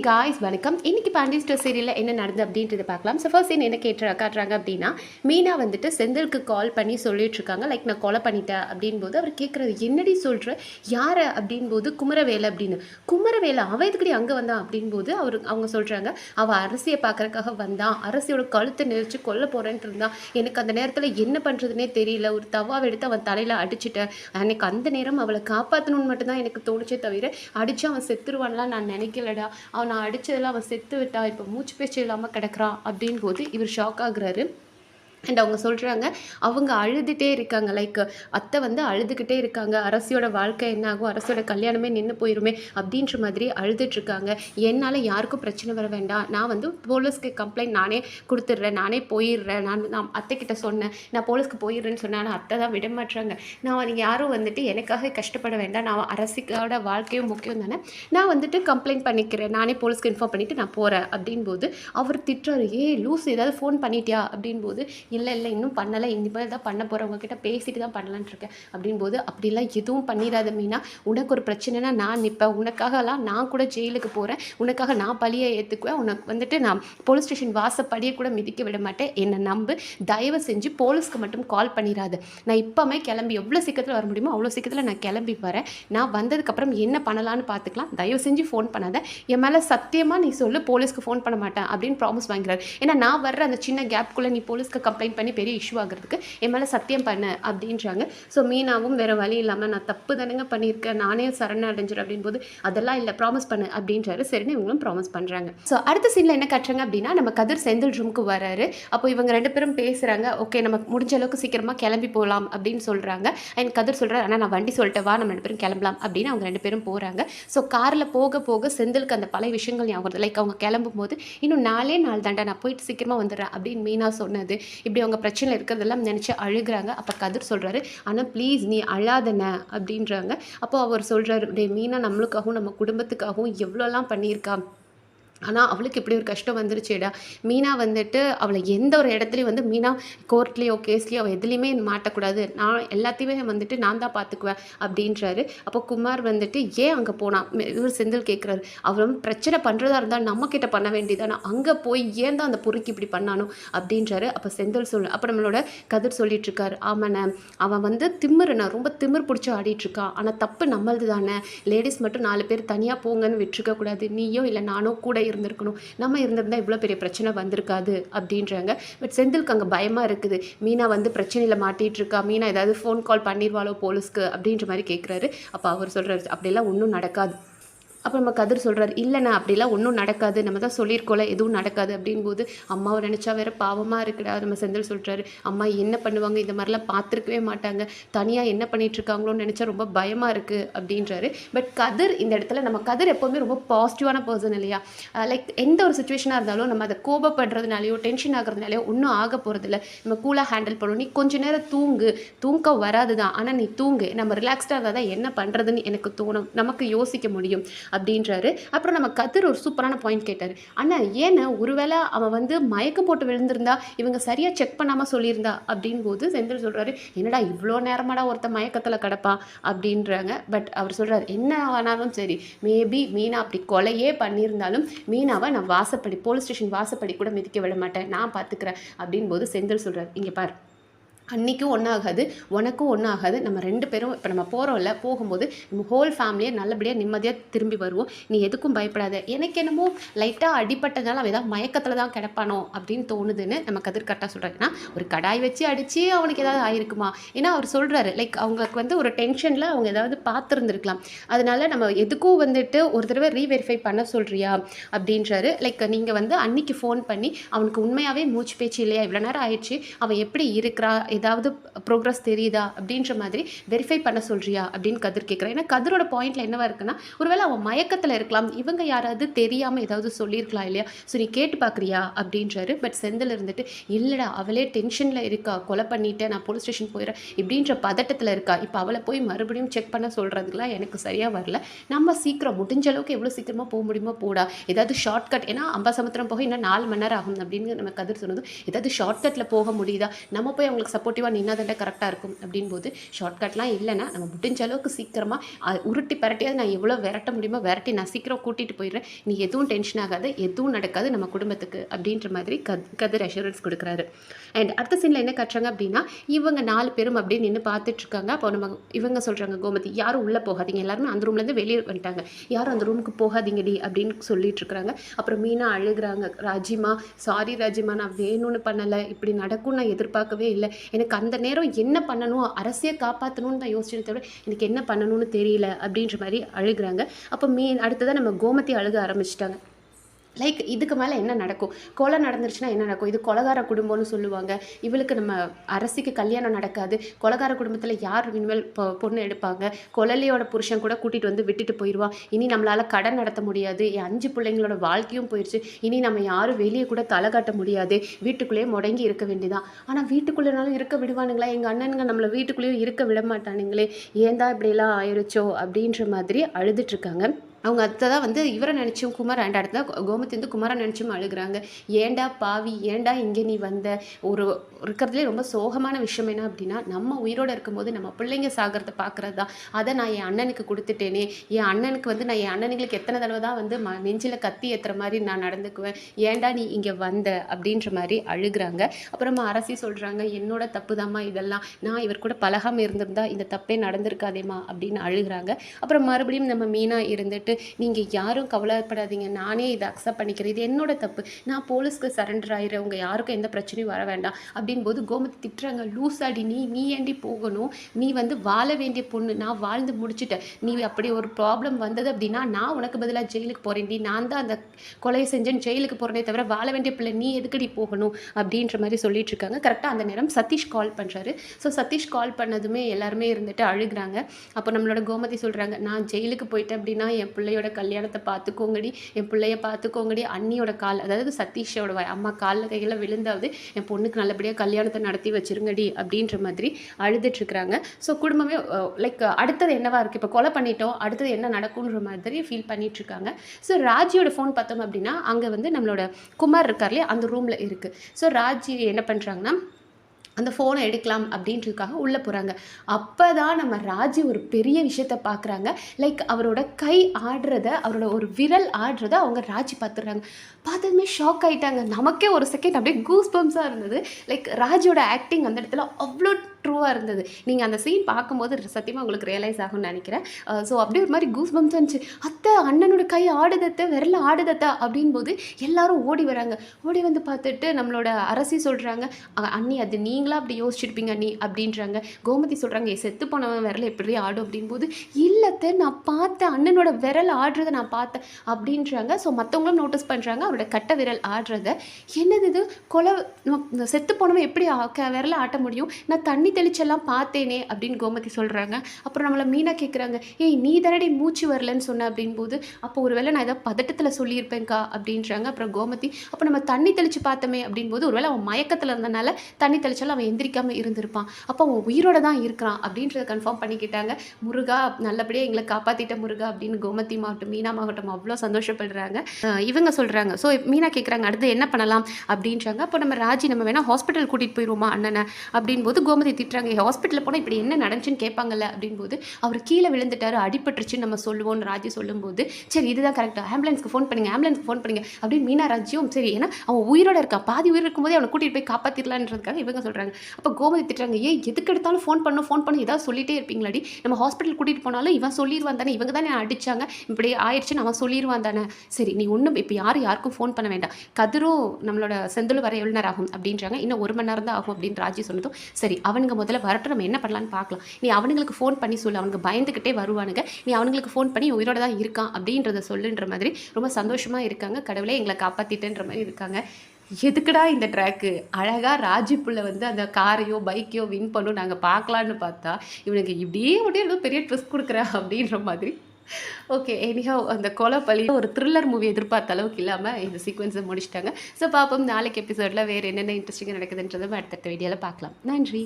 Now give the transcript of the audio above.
Guys வணக்கம் இன்னைக்கு Pandi store சீரியலில் என்ன நடந்தது அப்படின்றத பார்க்கலாம். ஸோ ஃபர்ஸ்ட் என்ன கேட்டு காட்டுறாங்க அப்படின்னா மீனா வந்துட்டு செந்திலுக்கு கால் பண்ணி சொல்லிட்டுருக்காங்க. லைக் நான் கொலை பண்ணிட்டேன் அப்படின்போது அவர் கேட்குறது என்னடி சொல்கிற யாரை? அப்படின்போது குமரவேலை அப்படின்னு. குமரவேலை அவன் எதுக்கடி அங்கே வந்தான்? அப்படின்போது அவர் அவங்க சொல்கிறாங்க அவள் அரசியை பார்க்குறக்காக வந்தான். அரசியோட கழுத்தை நெரிச்சு கொல்ல போகிறேன்ட்டு இருந்தான். எனக்கு அந்த நேரத்தில் என்ன பண்ணுறதுனே தெரியல. ஒரு தவாவை எடுத்து அவன் தலையில் அடிச்சிட்டேன். எனக்கு அந்த நேரம் அவளை காப்பாற்றணும்னு மட்டும்தான் எனக்கு தோணுச்சே தவிர அடித்து அவன் செத்துருவான்லாம் நான் நினைக்கலடா. நான் அடித்ததில் அவன் செத்து விட்டா இப்போ மூச்சு பேச்சு இல்லாமல் கிடக்குறான் அப்படின் போது இவர் ஷாக் ஆகுறாரு. அண்ட் அவங்க சொல்கிறாங்க அவங்க அழுதுகிட்டே இருக்காங்க. லைக் அத்தை வந்து அழுதுகிட்டே இருக்காங்க. அரசியோட வாழ்க்கை என்ன ஆகும்? அரசியோட கல்யாணமே நின்று போயிருமே அப்படின்ற மாதிரி அழுதுட்ருக்காங்க என்னால் யாருக்கும் பிரச்சனை வர வேண்டாம். நான் வந்து போலீஸ்க்கு கம்ப்ளைண்ட் நானே கொடுத்துட்றேன். நானே போயிடுறேன். நான் நான் அத்தை கிட்ட சொன்னேன். நான் போலீஸ்க்கு போயிடுறேன்னு சொன்னேன். ஆனால் அத்தை தான் விட மாட்டுறாங்க நான் நீங்கள் யாரும் வந்துட்டு எனக்காக கஷ்டப்பட வேண்டாம். நான் அரசியோட வாழ்க்கையும் முக்கியம் தானே? நான் வந்துட்டு கம்ப்ளைண்ட் பண்ணிக்கிறேன். நானே போலீஸ்க்கு இன்ஃபார்ம் பண்ணிவிட்டு நான் போகிறேன் அப்படின் போது அவர் திட்டுறாரு. ஏ லூஸ் ஏதாவது ஃபோன் பண்ணிட்டியா? அப்படின் போது இல்லை இல்லை இன்னும் பண்ணலை. இனிமேல் தான் பண்ண போகிறவங்க கிட்ட பேசிட்டு தான் பண்ணலான்ட்டு இருக்கேன். அப்படின் போது அப்படிலாம் எதுவும் பண்ணிடாத மீனா. உனக்கு ஒரு பிரச்சனைனா நான் நிற்பேன் உனக்காகலாம் நான் கூட ஜெயிலுக்கு போகிறேன் உனக்காக நான் பழியை ஏற்றுக்குவேன் உனக்கு வந்துட்டு நான் போலீஸ் ஸ்டேஷன் வாசப்படியை கூட மிதிக்க விட மாட்டேன். என்னை நம்பு. தயவு செஞ்சு போலீஸ்க்கு மட்டும் கால் பண்ணிடாது. நான் இப்போமே கிளம்பி எவ்வளோ சீக்கிரத்தில் வர முடியுமோ அவ்வளோ சீக்கிரத்தில் நான் கிளம்பி வரேன். நான் வந்ததுக்கப்புறம் என்ன பண்ணலான்னு பார்த்துக்கலாம். தயவு செஞ்சு ஃபோன் பண்ணாத. என் மேலே சத்தியமாக நீ சொல்லு போலீஸ்க்கு ஃபோன் பண்ண மாட்டேன் அப்படின்னு ப்ராமிஸ் வாங்கிறார் ஏன்னா நான் வர்ற அந்த சின்ன கேப்குள்ளே நீ போலீஸ்க்கு கம்ப்ளைண்ட் பண்ணி பெரிய இஷ்யூ ஆகிறதுக்கு என் மேலே சத்தியம் பண்ண அப்படின்றாங்க. ஸோ மீனாவும் வேறு வழி இல்லாமல் நான் தப்பு தானேங்க பண்ணியிருக்கேன் நானே சரண அடைஞ்சிடும் அப்படின் அதெல்லாம் இல்லை ப்ராமிஸ் பண்ணு அப்படின்றாரு. சரின்னு இவங்களும் ப்ராமிஸ் பண்ணுறாங்க ஸோ அடுத்த சீனில் என்ன கட்டுறாங்க அப்படின்னா நம்ம கதிர் செந்தில் ரூமுக்கு வராரு. அப்போ இவங்க ரெண்டு பேரும் பேசுகிறாங்க ஓகே நம்ம முடிஞ்ச அளவுக்கு சீக்கிரமாக கிளம்பி போகலாம் அப்படின்னு சொல்கிறாங்க அண்ட் கதிர் சொல்கிறார் ஆனால் நான் வண்டி சொல்லிட்டு வா நம்ம ரெண்டு பேரும் கிளம்பலாம் அப்படின்னு அவங்க ரெண்டு பேரும் போகிறாங்க ஸோ காரில் போக போக செந்திலுக்கு அந்த பழைய விஷயங்கள் ஞாபகம் லைக் அவங்க கிளம்பும் போது இன்னும் நாலே நாள் தாண்டா நான் போயிட்டு சீக்கிரமாக வந்துடுறேன் அப்படின்னு மீனா சொன்னது. இப்படி அவங்க பிரச்சனை இருக்கிறதெல்லாம் நினச்சி அழுகுறாங்க. அப்போ கதிர் சொல்கிறாரு ஆனால் ப்ளீஸ் நீ அழாதன அப்படின்றாங்க. அப்போ அவர் சொல்கிறாரு டே மீனா நம்மளுக்காகவும் நம்ம குடும்பத்துக்காகவும் எவ்வளோலாம் பண்ணியிருக்கா? ஆனால் அவளுக்கு இப்படி ஒரு கஷ்டம் வந்துருச்சுடா? மீனா வந்துட்டு அவளை எந்த ஒரு இடத்துலையும் வந்து மீனா கோர்ட்லேயோ கேஸ்லேயோ அவள் எதுலேயுமே மாட்டக்கூடாது. நான் எல்லாத்தையுமே வந்துட்டு நான் தான் பார்த்துக்குவேன் அப்படின்றாரு. அப்போ குமார் வந்துட்டு ஏன் அங்கே போனான் இவர் செந்தில் கேட்குறாரு அவரும் பிரச்சனை பண்ணுறதா இருந்தால் நம்மக்கிட்ட பண்ண வேண்டியதானே அங்கே போய் ஏன் தான் அந்த பொறுக்கி இப்படி பண்ணானோ? அப்படின்றாரு. அப்போ செந்தில் சொல் அப்போ நம்மளோட கதிர் சொல்லிட்டு இருக்காரு ஆமாண்ணே அவன் வந்து திமிருண்ணா. ரொம்ப திமிர் பிடிச்சி ஆடிட்டு இருக்கான் ஆனால் தப்பு நம்மளது தானே லேடிஸ் மட்டும் நாலு பேர் தனியாக போங்கன்னு விட்டுருக்க கூடாது. நீயோ இல்லை நானோ கூட இருந்திருக்கணும். நம்ம இருந்திருந்தா இவ்வளோ பெரிய பிரச்சனை வந்திருக்காது அப்படின்றாங்க. பட் செந்திலுக்கு அங்கே பயமாக இருக்குது. மீனா வந்து பிரச்சனையில் மாட்டிகிட்டு இருக்கா மீனா ஏதாவது ஃபோன் கால் பண்ணிடுவாளோ போலீஸ்க்கு அப்படின்ற மாதிரி கேட்குறாரு அப்போ அவர் சொல்கிறாரு அப்படியெல்லாம் ஒன்றும் நடக்காது. அப்போ நம்ம கதிர் சொல்கிறார் இல்லைண்ணா அப்படிலாம் ஒன்றும் நடக்காது. நம்ம தான் சொல்லியிருக்கோம்ல எதுவும் நடக்காது. அப்படின்போது அம்மாவை நினச்சா வேற பாவமாக இருக்குடா நம்ம செந்தில் சொல்கிறாரு அம்மா என்ன பண்ணுவாங்க? இந்த மாதிரிலாம் பார்த்துருக்கவே மாட்டாங்க. தனியாக என்ன பண்ணிகிட்ருக்காங்களோன்னு நினச்சா ரொம்ப பயமாக இருக்குது அப்படின்றாரு. பட் கதிர் இந்த இடத்துல நம்ம கதிர் எப்போவுமே ரொம்ப பாசிட்டிவான பர்சன் இல்லையா? லைக் எந்த ஒரு சுச்சுவேஷனாக இருந்தாலும் நம்ம அதை கோபப்படுறதுனாலையோ டென்ஷன் ஆகிறதுனாலையோ ஒன்றும் ஆக போகிறதில்ல நம்ம கூலாக ஹேண்டில் பண்ணணும் நீ கொஞ்ச நேரம் தூங்கு. தூக்கம் வராது தான் ஆனால் நீ தூங்கு. நம்ம ரிலாக்ஸ்டாக இருந்தால் தான் என்ன பண்ணுறதுன்னு எனக்கு தோணும். நமக்கு யோசிக்க முடியும். அப்படின்றாரு. அப்புறம் நம்ம கதிர் ஒரு சூப்பரான பாயிண்ட் கேட்டார். அண்ணா ஏன்னா ஒருவேளை அவன் வந்து மயக்கம் போட்டு விழுந்திருந்தா இவங்க சரியாக செக் பண்ணாமல் சொல்லியிருந்தா? அப்படின் போது செந்தில் சொல்கிறாரு என்னடா இவ்வளோ நேரமாடா ஒருத்த மயக்கத்தில் கிடப்பான்? அப்படின்றாங்க. பட் அவர் சொல்கிறார் என்ன ஆனாலும் சரி மேபி மீனா அப்படி கொலையே பண்ணியிருந்தாலும் மீனாவை நான் வாசப்படி போலீஸ் ஸ்டேஷன் வாசப்படி கூட மிதிக்க விட மாட்டேன். நான் பார்த்துக்கிறேன் அப்படின் போது செந்தில் சொல்கிறார் இங்கே பார் அன்றைக்கும் ஒன்றாகாது உனக்கும் ஒன்றாகாது நம்ம ரெண்டு பேரும் இப்போ நம்ம போகிறோம்ல போகும்போது நம்ம ஹோல் ஃபேமிலியை நல்லபடியாக நிம்மதியாக திரும்பி வருவோம். நீ எதுக்கும் பயப்படாத. எனக்கு என்னமோ லைட்டாக அடிப்பட்டதால அவன் ஏதாவது மயக்கத்தில் தான் கிடப்பானோ அப்படின்னு தோணுதுன்னு நம்ம கதிர் கரெக்டாக சொல்கிறாரு ஏன்னா ஒரு கடாய் வச்சு அடித்து அவனுக்கு ஏதாவது ஆயிருக்குமா? ஏன்னா அவர் சொல்கிறாரு லைக் அவங்களுக்கு வந்து ஒரு டென்ஷனில் அவங்க ஏதாவது பார்த்துருந்துருக்கலாம். அதனால நம்ம எதுக்கும் வந்துட்டு ஒரு தடவை ரீவெரிஃபை பண்ண சொல்கிறியா அப்படின்றாரு. லைக் நீங்கள் வந்து அன்னைக்கு ஃபோன் பண்ணி அவனுக்கு உண்மையாகவே மூச்சு பேச்சு இல்லையா? இவ்வளோ நேரம் ஆயிடுச்சு. அவன் எப்படி இருக்கிறா? ஏதாவது ப்ரோக்ரஸ் தெரியுதா அப்படின்ற மாதிரி வெரிஃபை பண்ண சொல்கிறியா அப்படின்னு கதிர் கேட்குறேன் ஏன்னா கதிரோட பாயிண்ட்ல என்னவா இருக்குன்னா ஒருவேளை அவன் மயக்கத்தில் இருக்கலாம் இவங்க யாராவது தெரியாமல் ஏதாவது சொல்லியிருக்கலாம் இல்லையா? ஸோ நீ கேட்டு பார்க்குறியா அப்படின்றாரு. பட் செந்தில் இருந்துட்டு இல்லைடா அவளே டென்ஷனில் இருக்கா. கொலை பண்ணிட்டேன் நான் போலீஸ் ஸ்டேஷன் போயிடுறேன் இப்படின்ற பதட்டத்தில் இருக்கா. இப்போ அவளை போய் மறுபடியும் செக் பண்ண சொல்கிறதுக்குலாம் எனக்கு சரியாக வரல. நம்ம சீக்கிரம் முடிஞ்ச அளவுக்கு எவ்வளோ சீக்கிரமாக போக முடியுமோ போடா. ஏதாவது ஷார்ட்கட் ஏன்னா அம்பாசமுத்திரம் போக இன்னும் நாலு மணி நேரம் ஆகும் அப்படின்னு நம்ம கதிர் சொன்னதும் ஏதாவது ஷார்ட்கட்டில் போக முடியுதா? நம்ம போய் அவங்களுக்கு சப்போர்ட்டிவாக நின்னா கரெக்டாக இருக்கும் அப்படின் போது ஷார்ட்கட்லாம் இல்லைன்னா நம்ம முடிஞ்ச அளவுக்கு சீக்கிரமாக உருட்டி பரட்டியாவது நான் எவ்வளோ விரட்ட முடியுமோ விரட்டி நான் சீக்கிரம் கூட்டிகிட்டு போயிடுறேன். நீ எதுவும் டென்ஷன் ஆகாது எதுவும் நடக்காது நம்ம குடும்பத்துக்கு அப்படின்ற மாதிரி கத் கதிர் அஷூரன்ஸ் கொடுக்குறாரு. அண்ட் அடுத்த சீனில் என்ன கட்டுறாங்க அப்படின்னா இவங்க நாலு பேரும் அப்படியே நின்று பார்த்துட்ருக்காங்க. அப்போ நம்ம இவங்க சொல்கிறாங்க கோமதி யாரும் உள்ளே போகாதீங்க. எல்லாருமே அந்த ரூம்லேருந்து வெளியே வந்துட்டாங்க. யாரும் அந்த ரூமுக்கு போகாதீங்கடி அப்படின்னு சொல்லிட்டு இருக்கிறாங்க அப்புறம் மீனா அழுகுறாங்க ராஜிமா சாரி ராஜிமா நான் வேணும்னு பண்ணலை. இப்படி நடக்கும் நான் எதிர்பார்க்கவே இல்லை. எனக்கு அந்த நேரம் என்ன பண்ணணும் அரசியை காப்பாற்றணும்னு தான் யோசிச்சேன் தவிர எனக்கு என்ன பண்ணணும்னு தெரியல அப்படின்ற மாதிரி அழுகிறாங்க. அப்போ மீன் அடுத்ததான் நம்ம கோமதி அழுக ஆரம்பிச்சிட்டாங்க. லைக் இதுக்கு மேலே என்ன நடக்கும்? கொலை நடந்துருச்சுன்னா என்ன நடக்கும்? இது கொலகார குடும்பம்னு சொல்லுவாங்க. இவளுக்கு நம்ம அரசிக்கு கல்யாணம் நடக்காது. கொலகார குடும்பத்தில் யார் இனிமேல் பொ பொண்ணு எடுப்பாங்க? கொலலியோட புருஷன் கூட கூட்டிகிட்டு வந்து விட்டுட்டு போயிடுவான் இனி நம்மளால் கடன் நடத்த முடியாது. என் அஞ்சு பிள்ளைங்களோட வாழ்க்கையும் போயிடுச்சு இனி நம்ம யாரும் வெளியே கூட தலை காட்ட முடியாது. வீட்டுக்குள்ளேயே முடங்கி இருக்க வேண்டியதான் ஆனால் வீட்டுக்குள்ளேனாலும் இருக்க விடுவானுங்களா? எங்கள் அண்ணனுங்க நம்மளை வீட்டுக்குள்ளேயும் இருக்க விட மாட்டானுங்களே. ஏன் தான் இப்படியெல்லாம் ஆயிடுச்சோ அப்படின்ற மாதிரி அழுதுட்ருக்காங்க அவங்க அத்தை தான் வந்து இவரை நினச்சும் குமார் அண்ட் அடுத்த கோமதி வந்து குமாரை நினச்சும் அழுகுறாங்க. ஏண்டா பாவி? ஏண்டா இங்கே நீ வந்த? ஒரு இருக்கிறதுலே ரொம்ப சோகமான விஷயம் என்ன அப்படின்னா நம்ம உயிரோடு இருக்கும்போது நம்ம பிள்ளைங்க சாகிறத பார்க்குறது தான் அதை நான் என் அண்ணனுக்கு கொடுத்துட்டேனே. என் அண்ணனுக்கு வந்து நான் என் அண்ணனுங்களுக்கு எத்தனை தடவை தான் வந்து ம நெஞ்சில் கத்தி ஏற்றுற மாதிரி நான் நடந்துக்குவேன். ஏண்டா நீ இங்கே வந்த? அப்படின்ற மாதிரி அழுகுறாங்க. அப்புறமா அரசி சொல்கிறாங்க என்னோட தப்பு தாம்மா இதெல்லாம். நான் இவர் கூட பழகாமல் இருந்திருந்தா இந்த தப்பே நடந்திருக்காதேம்மா. அப்படின்னு அழுகுறாங்க. அப்புறம் மறுபடியும் நம்ம மீனா இருந்துட்டு நீங்கள் யாரும் கவலைப்படாதீங்க. நானே இதை அக்செப்ட் பண்ணிக்கிறேன். இது என்னோட தப்பு. நான் போலீஸ்க்கு சரண்டர் ஆயிடுறேன். உங்கள் யாருக்கும் எந்த பிரச்சனையும் வர வேண்டாம். அப்படின் போது கோமதி திட்டுறாங்க. லூசாடி நீ நீ ஏண்டி போகணும்? நீ வந்து வாழ வேண்டிய பொண்ணு. நான் வாழ்ந்து முடிச்சுட்டேன். நீ அப்படி ஒரு ப்ராப்ளம் வந்தது அப்படின்னா நான் உனக்கு பதிலாக ஜெயிலுக்கு போகிறேன்டி நான் தான் அந்த கொலையை செஞ்சேன்னு ஜெயிலுக்கு போகிறேனே தவிர வாழ வேண்டிய பிள்ளை நீ எதுக்கடி போகணும்? அப்படின்ற மாதிரி சொல்லிட்டு இருக்காங்க. கரெக்டாக அந்த நேரம் சதீஷ் கால் பண்ணுறாரு ஸோ சதீஷ் கால் பண்ணதுமே எல்லாருமே இருந்துட்டு அழுகுறாங்க. அப்போ நம்மளோட கோமதி சொல்கிறாங்க நான் ஜெயிலுக்கு போயிட்டேன் அப்படின்னா என் பிள்ளையோட கல்யாணத்தை பார்த்துக்கோங்கடி என் பிள்ளைய பார்த்துக்கோங்கடி. அண்ணியோட கால் அதாவது சதீஷோட அம்மா காலில் கையில் விழுந்தாவது என் பொண்ணுக்கு நல்லபடியாக கல்யாணத்தை நடத்தி வச்சிருங்கடி அப்படின்ற மாதிரி அழுதுட்ருக்குறாங்க ஸோ குடும்பமே லைக் அடுத்தது என்னவாக இருக்குது இப்போ கொலை பண்ணிட்டோம் அடுத்தது என்ன நடக்குன்ற மாதிரி ஃபீல் பண்ணிகிட்ருக்காங்க ஸோ ராஜியோட ஃபோன் பார்த்தோம் அப்படின்னா அங்கே வந்து நம்மளோட குமார் இருக்கார்லையே அந்த ரூமில் இருக்குது ஸோ ராஜி என்ன பண்ணுறாங்கன்னா அந்த ஃபோனை எடுக்கலாம் அப்படின்றதுக்காக உள்ளே போகிறாங்க அப்போ தான் நம்ம ராஜி ஒரு பெரிய விஷயத்த பார்க்குறாங்க லைக் அவரோட கை ஆடுறத அவரோட ஒரு விரல் ஆடுறத அவங்க ராஜி பார்த்துடுறாங்க பார்த்ததுமே ஷாக் ஆகிட்டாங்க நமக்கே ஒரு செகண்ட் அப்படியே கூஸ் பம்ஸாக இருந்தது. லைக் ராஜியோட ஆக்டிங் அந்த இடத்துல அவ்வளோ ட்ரூவாக இருந்தது. நீங்கள் அந்த சீன் பார்க்கும்போது சத்தியமாக உங்களுக்கு ரியலைஸ் ஆகும்னு நினைக்கிறேன். ஸோ அப்படியே ஒரு மாதிரி கூஸ் பம்ஸ் இருந்துச்சு அத்தை அண்ணனோட கை ஆடுதத்தை விரல ஆடுதத்தை அப்படின் போது எல்லாரும் ஓடி வராங்க. ஓடி வந்து பார்த்துட்டு நம்மளோட அரசி சொல்கிறாங்க அண்ணி அது நீங்களா அப்படி யோசிச்சிருப்பீங்க அண்ணி? அப்படின்றாங்க. கோமதி சொல்கிறாங்க செத்து போனவன் விரல எப்படி ஆடும்? அப்படின்போது இல்லத்தை நான் பார்த்தேன். அண்ணனோட விரல் ஆடுறதை நான் பார்த்தேன். அப்படின்றாங்க. ஸோ மற்றவங்களும் நோட்டீஸ் பண்ணுறாங்க அவரோட கட்ட விரல் ஆடுறத. என்னது இது? கொலை செத்து போனவன் எப்படி ஆ- க- விரல ஆட்ட முடியும்? நான் தண்ணி தெளிச்செல்லாம் பார்த்தேனே அப்படின்னு கோமதி சொல்கிறாங்க அப்புறம் நம்மளை மீனா கேட்குறாங்க ஏய் நீ தரடி மூச்சு வரலன்னு சொன்ன அப்படின் போது அப்போ ஒருவேளை நான் ஏதாவது பதட்டத்தில் சொல்லியிருப்பேன்க்கா அப்படின்றாங்க. அப்புறம் கோமதி அப்போ நம்ம தண்ணி தெளிச்சு பார்த்தோமே அப்படின் போது ஒருவேளை அவன் மயக்கத்தில் இருந்தனால தண்ணி தெளிச்சாலும் அவன் எந்திரிக்காம இருந்திருப்பான். அப்போ அவன் உயிரோட தான் இருக்கிறான் அப்படின்றத கன்ஃபார்ம் பண்ணிக்கிட்டாங்க. முருகா நல்லபடியாக எங்களை காப்பாற்றிட்ட முருகா அப்படின்னு கோமதி மாவட்டம் மீனா மாவட்டம் அவ்வளோ சந்தோஷப்படுறாங்க. இவங்க சொல்கிறாங்க ஸோ மீனா கேட்குறாங்க அடுத்து என்ன பண்ணலாம்? அப்படின்றாங்க. அப்போ நம்ம ராஜி நம்ம வேணால் ஹாஸ்பிட்டல் கூட்டிகிட்டு போயிடுவோமா அண்ணனை? அப்படின் போது கோமதி திட்டுறாங்க. ஹாஸ்பிட்டலில் போனால் இப்படி என்ன நடந்துச்சுன்னு கேட்பாங்கல்ல அப்படின்போது அவர் கீழே விழுந்துட்டாரு அடிபட்டுருச்சுன்னு நம்ம சொல்லுவோம்னு ராஜி சொல்லும்போது சரி இதுதான் கரெக்டாக ஆம்புலன்ஸ்க்கு ஃபோன் பண்ணுங்க ஆம்புலன்ஸ்க்கு ஃபோன் பண்ணுங்க அப்படின்னு மீனா ராஜியும் சரி ஏன்னா அவன் உயிரோட இருக்கான் பாதி உயிர் இருக்கும்போதே அவனை கூட்டிகிட்டு போய் காப்பாற்றிடலான்றதுக்காக இவங்க சொல்கிறாங்க அப்போ கோமதி திட்டுறாங்க ஏன் எதுக்கு எடுத்தாலும் ஃபோன் பண்ணும் ஃபோன் பண்ணி ஏதாவது சொல்லிட்டே இருப்பீங்களாடி. நம்ம ஹாஸ்பிட்டல் கூட்டிகிட்டு போனாலும் இவன் சொல்லிடுவான் தானே இவங்க தானே அடிச்சாங்க. இப்படி ஆயிடுச்சுன்னு அவன் சொல்லிடுவான் தானே. சரி நீ ஒன்றும் இப்போ யாரும் யாருக்கும் ஃபோன் பண்ண வேண்டாம். கதிரும் நம்மளோட செந்தில் வர எவ்வளோ நேரம் ஆகும் அப்படின்றாங்க. இன்னும் ஒரு மணி நேரம் தான் ஆகும் அப்படின்னு ராஜி சொன்னதும் சரி அவனுங்க முதல்ல வரட்டும் நம்ம என்ன பண்ணலான்னு பார்க்கலாம். நீ அவனுங்களுக்கு ஃபோன் பண்ணி சொல்லு. அவனுக்கு பயந்துக்கிட்டே வருவானுங்க. நீ அவனுங்களுக்கு ஃபோன் பண்ணி உயிரோட தான் இருக்கான் அப்படின்றத சொல்லுன்ற மாதிரி ரொம்ப சந்தோஷமாக இருக்காங்க. கடவுளே எங்களை காப்பாற்றிட்டேன்ற மாதிரி இருக்காங்க. எதுக்குடா இந்த ட்ராக்கு அழகாக ராஜி புள்ள வந்து அந்த காரையோ பைக்கையோ வின் பண்ணும். நாங்கள் பார்க்கலான்னு பார்த்தா இவனுக்கு இப்படியே அப்படியே ஏதோ பெரிய ட்ரெஸ் கொடுக்குறா அப்படின்ற மாதிரி. ஓகே எனிஹா அந்த கொலை ஒரு த்ரில்லர் மூவி எதிர்பார்த்த அளவுக்கு இல்லாமல் இந்த சீக்வன்ஸை முடிச்சிட்டாங்க. ஸோ பார்ப்போம். நாளைக்கு எபிசோடில் வேறு என்னென்ன இன்ட்ரெஸ்டிங்காக நடக்குதுன்றதும் அடுத்தடுத்த வீடியோவில் பார்க்கலாம். நன்றி.